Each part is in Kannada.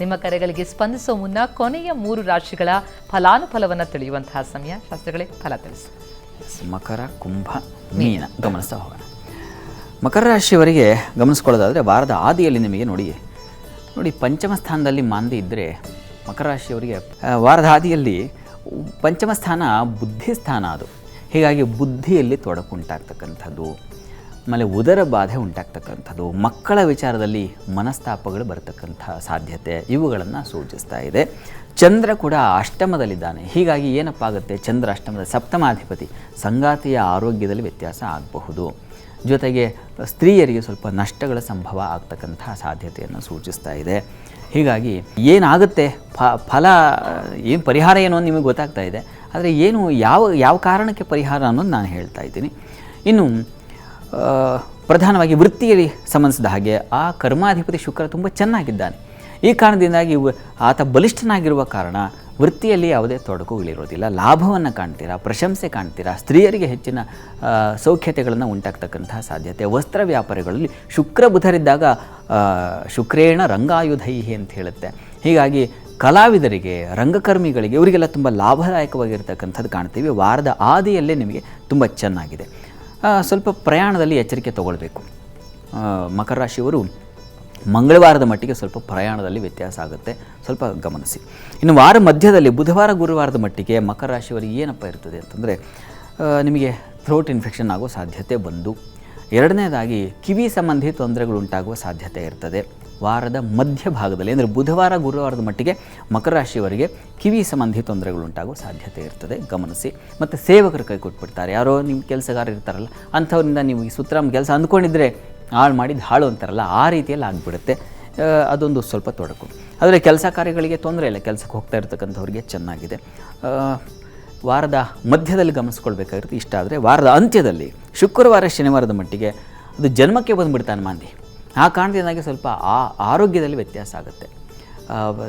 ನಿಮ್ಮ ಕರೆಗಳಿಗೆ ಸ್ಪಂದಿಸುವ ಮುನ್ನ ಕೊನೆಯ ಮೂರು ರಾಶಿಗಳ ಫಲಾನುಫಲವನ್ನು ತಿಳಿಯುವಂತಹ ಸಮಯ. ಶಾಸ್ತ್ರಗಳೇ ಫಲ ತಿಳಿಸಿ. ಮಕರ ಕುಂಭ ಮೀನ. ಗಮನಿಸ್ತಾ ಹೋಗೋಣ. ಮಕರ ರಾಶಿಯವರಿಗೆ ಗಮನಿಸ್ಕೊಳ್ಳೋದಾದರೆ ವಾರದ ಆದಿಯಲ್ಲಿ ನಿಮಗೆ ನೋಡಿ ನೋಡಿ ಪಂಚಮ ಸ್ಥಾನದಲ್ಲಿ ಮಾಂದಿ ಇದ್ದರೆ ಮಕರ ರಾಶಿಯವರಿಗೆ ವಾರದ ಆದಿಯಲ್ಲಿ ಪಂಚಮ ಸ್ಥಾನ ಬುದ್ಧಿ ಸ್ಥಾನ ಅದು. ಹೀಗಾಗಿ ಬುದ್ಧಿಯಲ್ಲಿ ತೊಡಕು ಉಂಟಾಗ್ತಕ್ಕಂಥದ್ದು. ಆಮೇಲೆ ಉದರ ಬಾಧೆ ಉಂಟಾಗ್ತಕ್ಕಂಥದ್ದು, ಮಕ್ಕಳ ವಿಚಾರದಲ್ಲಿ ಮನಸ್ತಾಪಗಳು ಬರತಕ್ಕಂಥ ಸಾಧ್ಯತೆ ಇವುಗಳನ್ನು ಸೂಚಿಸ್ತಾ ಇದೆ. ಚಂದ್ರ ಕೂಡ ಅಷ್ಟಮದಲ್ಲಿದ್ದಾನೆ. ಹೀಗಾಗಿ ಏನಪ್ಪ ಆಗುತ್ತೆ? ಚಂದ್ರ ಅಷ್ಟಮದ ಸಪ್ತಮಾಧಿಪತಿ ಸಂಗಾತಿಯ ಆರೋಗ್ಯದಲ್ಲಿ ವ್ಯತ್ಯಾಸ ಆಗಬಹುದು. ಜೊತೆಗೆ ಸ್ತ್ರೀಯರಿಗೆ ಸ್ವಲ್ಪ ನಷ್ಟಗಳ ಸಂಭವ ಆಗ್ತಕ್ಕಂಥ ಸಾಧ್ಯತೆಯನ್ನು ಸೂಚಿಸ್ತಾ ಇದೆ. ಹೀಗಾಗಿ ಏನಾಗುತ್ತೆ? ಫಲ, ಏನು ಪರಿಹಾರ ಏನು ಅಂತ ನಿಮಗೆ ಗೊತ್ತಾಗ್ತಾ ಇದೆ. ಆದರೆ ಏನು ಯಾವ ಯಾವ ಕಾರಣಕ್ಕೆ ಪರಿಹಾರ ಅನ್ನೋದು ನಾನು ಹೇಳ್ತಾ ಇದ್ದೀನಿ. ಇನ್ನು ಪ್ರಧಾನವಾಗಿ ವೃತ್ತಿಯಲ್ಲಿ ಸಂಬಂಧಿಸಿದ ಹಾಗೆ ಆ ಕರ್ಮಾಧಿಪತಿ ಶುಕ್ರ ತುಂಬ ಚೆನ್ನಾಗಿದ್ದಾನೆ. ಈ ಕಾರಣದಿಂದಾಗಿ ಆತ ಬಲಿಷ್ಠನಾಗಿರುವ ಕಾರಣ ವೃತ್ತಿಯಲ್ಲಿ ಯಾವುದೇ ತೊಡಕುಗಳಿರೋದಿಲ್ಲ ಲಾಭವನ್ನು ಕಾಣ್ತೀರಾ, ಪ್ರಶಂಸೆ ಕಾಣ್ತೀರಾ, ಸ್ತ್ರೀಯರಿಗೆ ಹೆಚ್ಚಿನ ಸೌಖ್ಯತೆಗಳನ್ನು ಉಂಟಾಗ್ತಕ್ಕಂತಹ ಸಾಧ್ಯತೆ. ವಸ್ತ್ರ ವ್ಯಾಪಾರಿಗಳಲ್ಲಿ ಶುಕ್ರ ಬುಧರಿದ್ದಾಗ ಶುಕ್ರೇಣ ರಂಗಾಯುಧೈಹಿ ಅಂತ ಹೇಳುತ್ತೆ. ಹೀಗಾಗಿ ಕಲಾವಿದರಿಗೆ, ರಂಗಕರ್ಮಿಗಳಿಗೆ ಇವರಿಗೆಲ್ಲ ತುಂಬ ಲಾಭದಾಯಕವಾಗಿರ್ತಕ್ಕಂಥದ್ದು ಕಾಣ್ತೀವಿ. ವಾರದ ಆದಿಯಲ್ಲೇ ನಿಮಗೆ ತುಂಬ ಚೆನ್ನಾಗಿದೆ. ಸ್ವಲ್ಪ ಪ್ರಯಾಣದಲ್ಲಿ ಎಚ್ಚರಿಕೆ ತಗೊಳ್ಬೇಕು. ಮಕರ ರಾಶಿಯವರು ಮಂಗಳವಾರದ ಮಟ್ಟಿಗೆ ಸ್ವಲ್ಪ ಪ್ರಯಾಣದಲ್ಲಿ ವ್ಯತ್ಯಾಸ ಆಗುತ್ತೆ. ಸ್ವಲ್ಪ ಗಮನಿಸಿ. ಇನ್ನು ವಾರ ಮಧ್ಯದಲ್ಲಿ ಬುಧವಾರ, ಗುರುವಾರದ ಮಟ್ಟಿಗೆ ಮಕರ ರಾಶಿಯವರಿಗೆ ಏನಪ್ಪ ಇರ್ತದೆ ಅಂತಂದರೆ ನಿಮಗೆ ಥ್ರೋಟ್ ಇನ್ಫೆಕ್ಷನ್ ಆಗೋ ಸಾಧ್ಯತೆ ಬಂದು ಎರಡನೇದಾಗಿ ಕಿವಿ ಸಂಬಂಧಿ ತೊಂದರೆಗಳು ಉಂಟಾಗುವ ಸಾಧ್ಯತೆ ಇರ್ತದೆ. ವಾರದ ಮಧ್ಯಭಾಗದಲ್ಲಿ ಅಂದರೆ ಬುಧವಾರ ಗುರುವಾರದ ಮಟ್ಟಿಗೆ ಮಕರ ರಾಶಿಯವರಿಗೆ ಕಿವಿ ಸಂಬಂಧಿ ತೊಂದರೆಗಳು ಉಂಟಾಗುವ ಸಾಧ್ಯತೆ ಇರ್ತದೆ. ಗಮನಿಸಿ. ಮತ್ತು ಸೇವಕರು ಕೈ ಕೊಟ್ಬಿಡ್ತಾರೆ. ಯಾರೋ ನಿಮ್ಮ ಕೆಲಸಗಾರ ಇರ್ತಾರಲ್ಲ, ಅಂಥವರಿಂದ ನೀವು ಈ ಸುತ್ತರಾಮ್ ಕೆಲಸ ಅಂದ್ಕೊಂಡಿದ್ರೆ ಹಾಳು ಮಾಡಿದ್ದು ಹಾಳು ಅಂತಾರಲ್ಲ, ಆ ರೀತಿಯಲ್ಲಿ ಆಗಿಬಿಡುತ್ತೆ. ಅದೊಂದು ಸ್ವಲ್ಪ ತೊಡಕು. ಆದರೆ ಕೆಲಸ ಕಾರ್ಯಗಳಿಗೆ ತೊಂದರೆ ಇಲ್ಲ. ಕೆಲಸಕ್ಕೆ ಹೋಗ್ತಾ ಇರ್ತಕ್ಕಂಥವ್ರಿಗೆ ಚೆನ್ನಾಗಿದೆ. ವಾರದ ಮಧ್ಯದಲ್ಲಿ ಗಮನಿಸ್ಕೊಳ್ಬೇಕಾಗಿರುತ್ತೆ. ಇಷ್ಟ ಆದರೆ ವಾರದ ಅಂತ್ಯದಲ್ಲಿ, ಶುಕ್ರವಾರ ಶನಿವಾರದ ಮಟ್ಟಿಗೆ ಅದು ಜನ್ಮಕ್ಕೆ ಬಂದುಬಿಡ್ತಾನೆ ಮಾಂದಿ ಆ ಕಾರಣದಿಂದಾಗಿ ಸ್ವಲ್ಪ ಆ ಆರೋಗ್ಯದಲ್ಲಿ ವ್ಯತ್ಯಾಸ ಆಗುತ್ತೆ.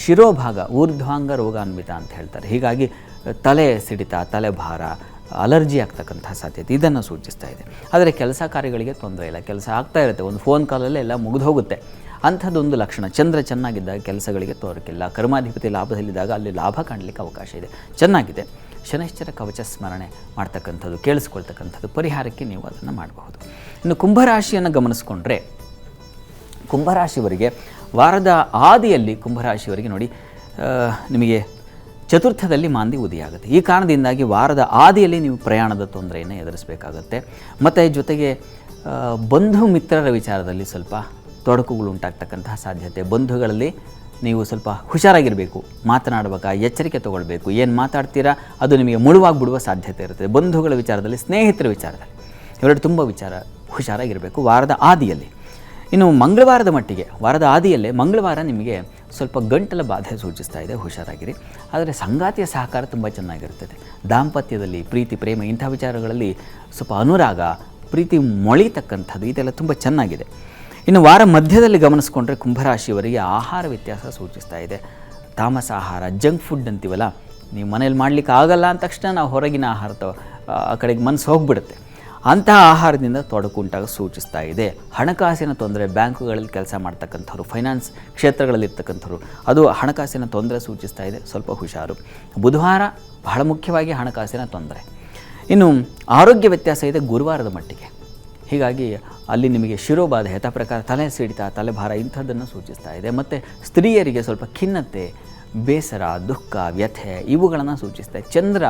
ಶಿರೋಭಾಗ, ಊರ್ಧ್ವಾಂಗ ರೋಗಾನ್ವಿತ ಅಂತ ಹೇಳ್ತಾರೆ. ಹೀಗಾಗಿ ತಲೆ ಸಿಡಿತ, ತಲೆ ಭಾರ, ಅಲರ್ಜಿ ಆಗ್ತಕ್ಕಂಥ ಸಾಧ್ಯತೆ ಇದನ್ನು ಸೂಚಿಸ್ತಾ ಇದೆ. ಆದರೆ ಕೆಲಸ ಕಾರ್ಯಗಳಿಗೆ ತೊಂದರೆ ಇಲ್ಲ. ಕೆಲಸ ಆಗ್ತಾ ಇರುತ್ತೆ. ಒಂದು ಫೋನ್ ಕಾಲಲ್ಲೇ ಎಲ್ಲ ಮುಗಿದು ಹೋಗುತ್ತೆ. ಅಂಥದ್ದೊಂದು ಲಕ್ಷಣ. ಚಂದ್ರ ಚೆನ್ನಾಗಿದ್ದಾಗ ಕೆಲಸಗಳಿಗೆ ತೋರಕ್ಕಿಲ್ಲ. ಕರ್ಮಾಧಿಪತಿ ಲಾಭದಲ್ಲಿದ್ದಾಗ ಅಲ್ಲಿ ಲಾಭ ಕಾಣಲಿಕ್ಕೆ ಅವಕಾಶ ಇದೆ. ಚೆನ್ನಾಗಿದೆ. ಶನೈಶ್ಚರ ಕವಚ ಸ್ಮರಣೆ ಮಾಡ್ತಕ್ಕಂಥದ್ದು, ಕೇಳಿಸ್ಕೊಳ್ತಕ್ಕಂಥದ್ದು, ಪರಿಹಾರಕ್ಕೆ ನೀವು ಅದನ್ನು ಮಾಡಬಹುದು. ಇನ್ನು ಕುಂಭರಾಶಿಯನ್ನು ಗಮನಿಸ್ಕೊಂಡ್ರೆ, ಕುಂಭರಾಶಿಯವರಿಗೆ ವಾರದ ಆದಿಯಲ್ಲಿ, ಕುಂಭರಾಶಿಯವರಿಗೆ ನೋಡಿ ನಿಮಗೆ ಚತುರ್ಥದಲ್ಲಿ ಮಾಂದಿ ಉದಿಯಾಗುತ್ತೆ ಈ ಕಾರಣದಿಂದಾಗಿ ವಾರದ ಆದಿಯಲ್ಲಿ ನೀವು ಪ್ರಯಾಣದ ತೊಂದರೆಯನ್ನು ಎದುರಿಸಬೇಕಾಗತ್ತೆ. ಮತ್ತು ಜೊತೆಗೆ ಬಂಧು ಮಿತ್ರರ ವಿಚಾರದಲ್ಲಿ ಸ್ವಲ್ಪ ತೊಡಕುಗಳು ಉಂಟಾಗ್ತಕ್ಕಂತಹ ಸಾಧ್ಯತೆ. ಬಂಧುಗಳಲ್ಲಿ ನೀವು ಸ್ವಲ್ಪ ಹುಷಾರಾಗಿರಬೇಕು, ಮಾತನಾಡುವಾಗ ಎಚ್ಚರಿಕೆ ತಗೊಳ್ಬೇಕು, ಏನು ಮಾತಾಡ್ತೀರಾ ಅದು ನಿಮಗೆ ಮುಳುವಾಗಿಬಿಡುವ ಸಾಧ್ಯತೆ ಇರುತ್ತೆ. ಬಂಧುಗಳ ವಿಚಾರದಲ್ಲಿ, ಸ್ನೇಹಿತರ ವಿಚಾರದಲ್ಲಿ ಇವೆರಡು ತುಂಬ ವಿಚಾರ ಹುಷಾರಾಗಿರಬೇಕು ವಾರದ ಆದಿಯಲ್ಲಿ. ಇನ್ನು ಮಂಗಳವಾರದ ಮಟ್ಟಿಗೆ, ವಾರದ ಆದಿಯಲ್ಲೇ ಮಂಗಳವಾರ ನಿಮಗೆ ಸ್ವಲ್ಪ ಗಂಟಲ ಬಾಧೆ ಸೂಚಿಸ್ತಾ ಇದೆ, ಹುಷಾರಾಗಿರಿ. ಆದರೆ ಸಂಗಾತಿಯ ಸಹಕಾರ ತುಂಬ ಚೆನ್ನಾಗಿರುತ್ತದೆ. ದಾಂಪತ್ಯದಲ್ಲಿ ಪ್ರೀತಿ, ಪ್ರೇಮ ಇಂಥ ವಿಚಾರಗಳಲ್ಲಿ ಸ್ವಲ್ಪ ಅನುರಾಗ, ಪ್ರೀತಿ ಮೊಳಿತಕ್ಕಂಥದ್ದು ಇದೆಲ್ಲ ತುಂಬ ಚೆನ್ನಾಗಿದೆ. ಇನ್ನು ವಾರ ಮಧ್ಯದಲ್ಲಿ ಗಮನಿಸ್ಕೊಂಡ್ರೆ ಕುಂಭರಾಶಿಯವರಿಗೆ ಆಹಾರ ವ್ಯತ್ಯಾಸ ಸೂಚಿಸ್ತಾ ಇದೆ. ತಾಮಸ ಆಹಾರ, ಜಂಕ್ ಫುಡ್ ಅಂತೀವಲ್ಲ, ನೀವು ಮನೇಲಿ ಮಾಡಲಿಕ್ಕೆ ಆಗಲ್ಲ ಅಂದ ತಕ್ಷಣ ನಾವು ಹೊರಗಿನ ಆಹಾರ ತ- ಆ ಕಡೆಗೆ ಮನಸ್ಸು ಹೋಗ್ಬಿಡುತ್ತೆ. ಅಂತಹ ಆಹಾರದಿಂದ ತೊಡಕುಂಟಾಗ ಸೂಚಿಸ್ತಾ ಇದೆ. ಹಣಕಾಸಿನ ತೊಂದರೆ ಬ್ಯಾಂಕುಗಳಲ್ಲಿ ಕೆಲಸ ಮಾಡ್ತಕ್ಕಂಥವ್ರು, ಫೈನಾನ್ಸ್ ಕ್ಷೇತ್ರಗಳಲ್ಲಿರ್ತಕ್ಕಂಥವ್ರು, ಅದು ಹಣಕಾಸಿನ ತೊಂದರೆ ಸೂಚಿಸ್ತಾ ಇದೆ. ಸ್ವಲ್ಪ ಹುಷಾರು. ಬುಧವಾರ ಬಹಳ ಮುಖ್ಯವಾಗಿ ಹಣಕಾಸಿನ ತೊಂದರೆ. ಇನ್ನು ಆರೋಗ್ಯ ವ್ಯತ್ಯಾಸ ಇದೆ ಗುರುವಾರದ ಮಟ್ಟಿಗೆ. ಹೀಗಾಗಿ ಅಲ್ಲಿ ನಿಮಗೆ ಶಿರೋಬಾಧೆ ಯಥಾ ಪ್ರಕಾರ ತಲೆ ಸಿಡಿತ, ತಲೆಭಾರ ಇಂಥದ್ದನ್ನು ಸೂಚಿಸ್ತಾ ಇದೆ. ಮತ್ತು ಸ್ತ್ರೀಯರಿಗೆ ಸ್ವಲ್ಪ ಖಿನ್ನತೆ, ಬೇಸರ, ದುಃಖ, ವ್ಯಥೆ ಇವುಗಳನ್ನು ಸೂಚಿಸ್ತಾ ಚಂದ್ರ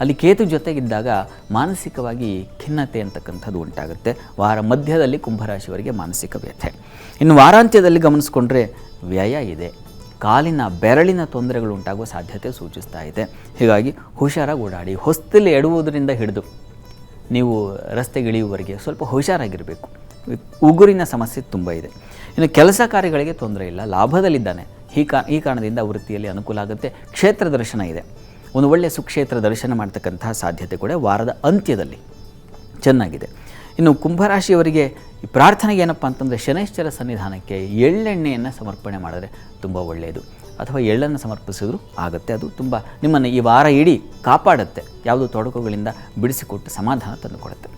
ಅಲ್ಲಿ ಕೇತು ಜೊತೆಗಿದ್ದಾಗ ಮಾನಸಿಕವಾಗಿ ಖಿನ್ನತೆ ಅಂತಕ್ಕಂಥದ್ದು ಉಂಟಾಗುತ್ತೆ. ವಾರ ಮಧ್ಯದಲ್ಲಿ ಕುಂಭರಾಶಿಯವರಿಗೆ ಮಾನಸಿಕ ವ್ಯಥೆ. ಇನ್ನು ವಾರಾಂತ್ಯದಲ್ಲಿ ಗಮನಿಸ್ಕೊಂಡ್ರೆ ವ್ಯಯ ಇದೆ. ಕಾಲಿನ ಬೆರಳಿನ ತೊಂದರೆಗಳು ಉಂಟಾಗುವ ಸಾಧ್ಯತೆ ಸೂಚಿಸ್ತಾ ಇದೆ. ಹೀಗಾಗಿ ಹುಷಾರಾಗಿ ಓಡಾಡಿ, ಹೊಸ್ತಲ್ಲಿ ಎಡುವುದರಿಂದ ಹಿಡಿದು ನೀವು ರಸ್ತೆಗಿಳಿಯುವವರೆಗೆ ಸ್ವಲ್ಪ ಹುಷಾರಾಗಿರಬೇಕು. ಉಗುರಿನ ಸಮಸ್ಯೆ ತುಂಬ ಇದೆ. ಇನ್ನು ಕೆಲಸ ಕಾರ್ಯಗಳಿಗೆ ತೊಂದರೆ ಇಲ್ಲ, ಲಾಭದಲ್ಲಿದ್ದಾನೆ. ಈ ಕಾ, ಈ ಕಾರಣದಿಂದ ವೃತ್ತಿಯಲ್ಲಿ ಅನುಕೂಲ ಆಗುತ್ತೆ. ಕ್ಷೇತ್ರ ದರ್ಶನ ಇದೆ. ಒಂದು ಒಳ್ಳೆಯ ಸುಕ್ಷೇತ್ರ ದರ್ಶನ ಮಾಡ್ತಕ್ಕಂತಹ ಸಾಧ್ಯತೆ ಕೂಡ ವಾರದ ಅಂತ್ಯದಲ್ಲಿ ಚೆನ್ನಾಗಿದೆ. ಇನ್ನು ಕುಂಭರಾಶಿಯವರಿಗೆ ಪ್ರಾರ್ಥನೆಗೆ ಏನಪ್ಪ ಅಂತಂದರೆ ಶನೈಶ್ಚರ ಸನ್ನಿಧಾನಕ್ಕೆ ಎಳ್ಳೆಣ್ಣೆಯನ್ನು ಸಮರ್ಪಣೆ ಮಾಡಿದ್ರೆ ತುಂಬ ಒಳ್ಳೆಯದು. ಅಥವಾ ಎಳ್ಳನ್ನು ಸಮರ್ಪಿಸಿದ್ರು ಆಗುತ್ತೆ. ಅದು ತುಂಬ ನಿಮ್ಮನ್ನು ಈ ವಾರ ಇಡೀ ಕಾಪಾಡುತ್ತೆ. ಯಾವುದು ತೊಡಕುಗಳಿಂದ ಬಿಡಿಸಿಕೊಟ್ಟು ಸಮಾಧಾನ ತಂದುಕೊಡುತ್ತೆ.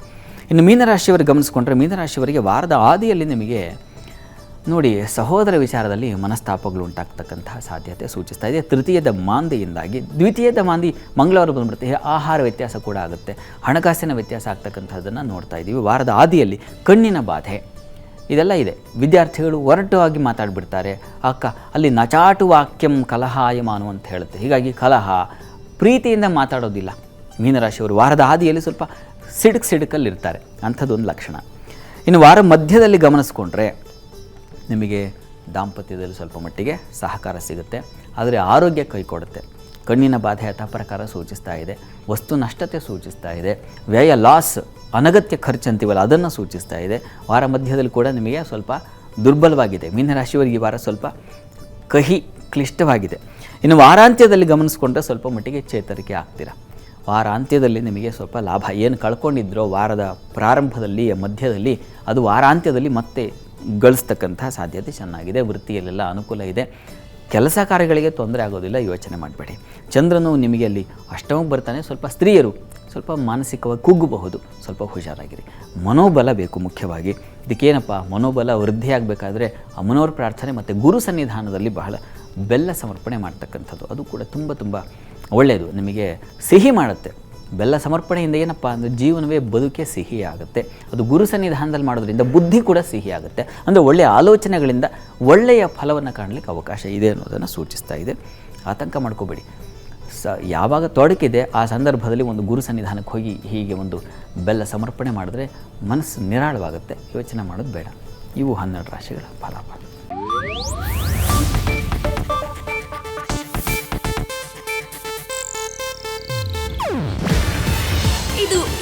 ಇನ್ನು ಮೀನರಾಶಿಯವರಿಗೆ ಗಮನಿಸ್ಕೊಂಡ್ರೆ ಮೀನರಾಶಿಯವರಿಗೆ ವಾರದ ಆದಿಯಲ್ಲಿ ನಿಮಗೆ ನೋಡಿ, ಸಹೋದರ ವಿಚಾರದಲ್ಲಿ ಮನಸ್ತಾಪಗಳು ಉಂಟಾಗ್ತಕ್ಕಂತಹ ಸಾಧ್ಯತೆ ಸೂಚಿಸ್ತಾ ಇದೆ. ತೃತೀಯದ ಮಾಂದಿಯಿಂದಾಗಿ, ದ್ವಿತೀಯದ ಮಾಂದಿ ಮಂಗಳವಾರ ಬಂದ್ಬಿಡುತ್ತೆ. ಆಹಾರ ವ್ಯತ್ಯಾಸ ಕೂಡ ಆಗುತ್ತೆ. ಹಣಕಾಸಿನ ವ್ಯತ್ಯಾಸ ಆಗ್ತಕ್ಕಂಥದ್ದನ್ನು ನೋಡ್ತಾ ಇದ್ದೀವಿ. ವಾರದ ಆದಿಯಲ್ಲಿ ಕಣ್ಣಿನ ಬಾಧೆ. ಇದೆಲ್ಲ ಇದೆ. ವಿದ್ಯಾರ್ಥಿಗಳು ಒರಟುವಾಗಿ ಮಾತಾಡ್ಬಿಡ್ತಾರೆ. ಅಕ್ಕ, ಅಲ್ಲಿ ನಚಾಟು ವಾಕ್ಯಂ ಕಲಹಾಯಮಾನು ಅಂತ ಹೇಳುತ್ತೆ. ಹೀಗಾಗಿ ಕಲಹ, ಪ್ರೀತಿಯಿಂದ ಮಾತಾಡೋದಿಲ್ಲ. ಮೀನರಾಶಿಯವರು ವಾರದ ಆದಿಯಲ್ಲಿ ಸ್ವಲ್ಪ ಸಿಡುಕ್ ಸಿಡುಕಲ್ಲಿರ್ತಾರೆ. ಅಂಥದ್ದೊಂದು ಲಕ್ಷಣ. ಇನ್ನು ವಾರ ಮಧ್ಯದಲ್ಲಿ ಗಮನಿಸ್ಕೊಂಡ್ರೆ ನಿಮಗೆ ದಾಂಪತ್ಯದಲ್ಲಿ ಸ್ವಲ್ಪ ಮಟ್ಟಿಗೆ ಸಹಕಾರ ಸಿಗುತ್ತೆ, ಆದರೆ ಆರೋಗ್ಯ ಕೈ ಕೊಡುತ್ತೆ. ಕಣ್ಣಿನ ಬಾಧೆ ಪ್ರಕಾರ ಸೂಚಿಸ್ತಾ ಇದೆ, ವಸ್ತು ನಷ್ಟತೆ ಸೂಚಿಸ್ತಾ ಇದೆ, ವ್ಯಯ, ಲಾಸ್, ಅನಗತ್ಯ ಖರ್ಚು ಅಂತೀವಲ್ಲ ಅದನ್ನು ಸೂಚಿಸ್ತಾ ಇದೆ. ವಾರ ಮಧ್ಯದಲ್ಲಿ ಕೂಡ ನಿಮಗೆ ಸ್ವಲ್ಪ ದುರ್ಬಲವಾಗಿದೆ. ಮೀನರಾಶಿಯವರಿಗೆ ಈ ವಾರ ಸ್ವಲ್ಪ ಕಹಿ ಕ್ಲಿಷ್ಟವಾಗಿದೆ. ಇನ್ನು ವಾರಾಂತ್ಯದಲ್ಲಿ ಗಮನಿಸ್ಕೊಂಡ್ರೆ ಸ್ವಲ್ಪ ಮಟ್ಟಿಗೆ ಚೇತರಿಕೆ ಆಗ್ತೀರಾ? ವಾರಾಂತ್ಯದಲ್ಲಿ ನಿಮಗೆ ಸ್ವಲ್ಪ ಲಾಭ. ಏನು ಕಳ್ಕೊಂಡಿದ್ರೋ ವಾರದ ಪ್ರಾರಂಭದಲ್ಲಿ, ಮಧ್ಯದಲ್ಲಿ, ಅದು ವಾರಾಂತ್ಯದಲ್ಲಿ ಮತ್ತೆ ಗಳಿಸ್ತಕ್ಕಂಥ ಸಾಧ್ಯತೆ ಚೆನ್ನಾಗಿದೆ, ವೃತ್ತಿಯಲ್ಲೆಲ್ಲ ಅನುಕೂಲ ಇದೆ. ಕೆಲಸ ಕಾರ್ಯಗಳಿಗೆ ತೊಂದರೆ ಆಗೋದಿಲ್ಲ, ಯೋಚನೆ ಮಾಡಬೇಡಿ. ಚಂದ್ರನು ನಿಮಗೆ ಅಲ್ಲಿ ಅಷ್ಟಮಕ್ಕೆ ಬರ್ತಾನೆ, ಸ್ವಲ್ಪ ಸ್ತ್ರೀಯರು ಸ್ವಲ್ಪ ಮಾನಸಿಕವಾಗಿ ಕುಗ್ಗಬಹುದು, ಸ್ವಲ್ಪ ಹುಷಾರಾಗಿರಿ. ಮನೋಬಲ ಬೇಕು ಮುಖ್ಯವಾಗಿ. ಇದಕ್ಕೇನಪ್ಪ, ಮನೋಬಲ ವೃದ್ಧಿಯಾಗಬೇಕಾದ್ರೆ ಅಮ್ಮನವ್ರ ಪ್ರಾರ್ಥನೆ ಮತ್ತು ಗುರು ಸನ್ನಿಧಾನದಲ್ಲಿ ಬಹಳ ಬೆಲ್ಲ ಸಮರ್ಪಣೆ ಮಾಡ್ತಕ್ಕಂಥದ್ದು. ಅದು ಕೂಡ ತುಂಬ ತುಂಬ ಒಳ್ಳೆಯದು. ನಿಮಗೆ ಸಿಹಿ ಮಾಡುತ್ತೆ. ಬೆಲ್ಲ ಸಮರ್ಪಣೆಯಿಂದ ಏನಪ್ಪ ಅಂದರೆ ಜೀವನವೇ ಬದುಕೆ ಸಿಹಿ ಆಗುತ್ತೆ ಅದು ಗುರು ಸನ್ನಿಧಾನದಲ್ಲಿ ಮಾಡೋದ್ರಿಂದ ಬುದ್ಧಿ ಕೂಡ ಸಿಹಿ ಆಗುತ್ತೆ ಅಂದರೆ ಒಳ್ಳೆಯ ಆಲೋಚನೆಗಳಿಂದ ಒಳ್ಳೆಯ ಫಲವನ್ನು ಕಾಣಲಿಕ್ಕೆ ಅವಕಾಶ ಇದೆ ಅನ್ನೋದನ್ನು ಸೂಚಿಸ್ತಾ ಇದೆ. ಆತಂಕ ಮಾಡ್ಕೋಬೇಡಿ. ಸ, ಯಾವಾಗ ತೊಡಕಿದೆ, ಆ ಸಂದರ್ಭದಲ್ಲಿ ಒಂದು ಗುರು ಸನ್ನಿಧಾನಕ್ಕೆ ಹೋಗಿ ಹೀಗೆ ಒಂದು ಬೆಲ್ಲ ಸಮರ್ಪಣೆ ಮಾಡಿದ್ರೆ ಮನಸ್ಸು ನಿರಾಳವಾಗುತ್ತೆ. ಯೋಚನೆ ಮಾಡೋದು ಬೇಡ. ಇವು ಹನ್ನೆರಡು ರಾಶಿಗಳ ಫಲಾಫಲ.